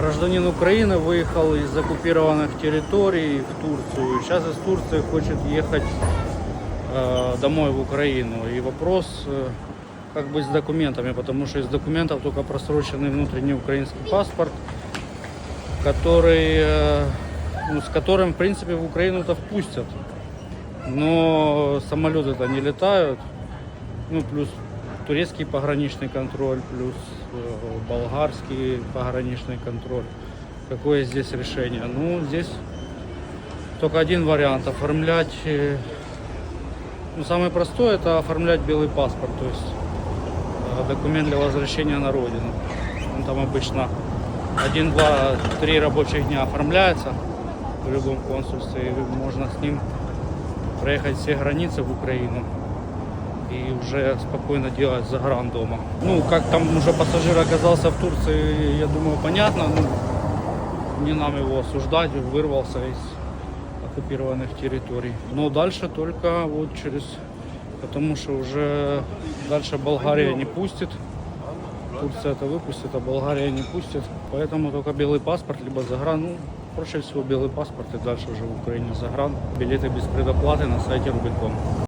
Гражданин Украины выехал из оккупированных территорий в Турцию. Сейчас из Турции хочет ехать э, домой в Украину. И вопрос, э, как быть с документами, потому что из документов только просроченный внутренний украинский паспорт, который, э, ну, с которым, в принципе, в Украину-то впустят. Но самолеты-то не летают. Ну, плюс турецкий пограничный контроль, плюс э, болгарский пограничный контроль. Какое здесь решение? Ну, здесь только один вариант. Оформлять... э, Ну, самый простой это оформлять белый паспорт, то есть э, документ для возвращения на родину. Он там обычно один, два, три рабочих дня оформляется в любом консульстве, и можно с ним проехать все границы в Украину и уже спокойно делать загран дома. Ну, как там уже пассажир оказался в Турции, я думаю, понятно. Ну, не нам его осуждать, вырвался из оккупированных территорий. Но дальше только вот через... Потому что уже дальше Болгария не пустит. Турция это выпустит, а Болгария не пустит. Поэтому только белый паспорт, либо загран. Ну, проще всего белый паспорт и дальше уже в Украине загран. Билеты без предоплаты на сайте Рубикон.